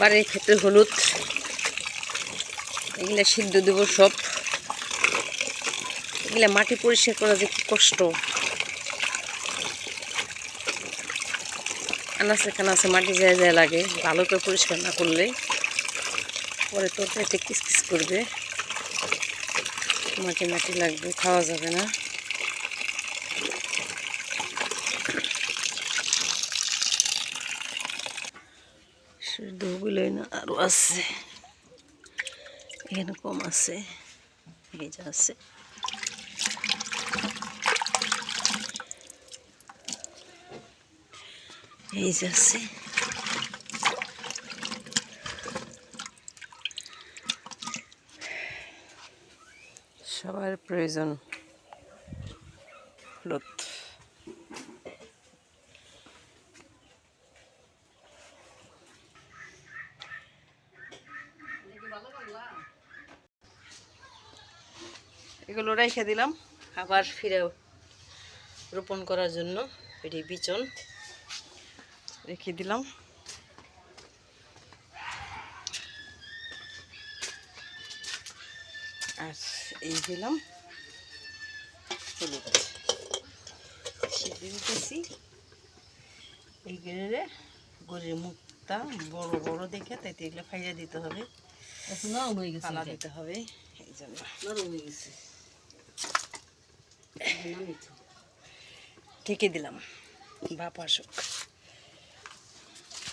বাড়ির ক্ষেত্রে হলুদ। এগুলা সিদ্ধ দেবো সব। এগুলা মাটি পরিষ্কার করা যে কি কষ্ট। আনাচে কানাচে মাটি যায় যায় লাগে, ভালো করে পরিষ্কার না করলে। পরে তরকারিতে কিস কিস করবে। মাটি মাটি লাগবে, খাওয়া যাবে না। ওগুলোই না আরও আছে। এখানে কম আছে এই আছে। এই যে আছে। সবার প্রয়োজন এগুলো রেখে দিলাম। আবার ফিরে রোপণ করার জন্য এটি বিচন রেখে দিলাম। আর এই দিলাম। হলুদ সিদ্ধ দিতেছি। এই গেড়ে গড়ির মুখটা বড় বড় দেখে তাই এগুলো ফাইয়া দিতে হবে। নরম হয়ে গেছে দিতে হবে। এই জন্য। নরম হয়ে গেছে। ঢেকে দিলাম বাপ আসুক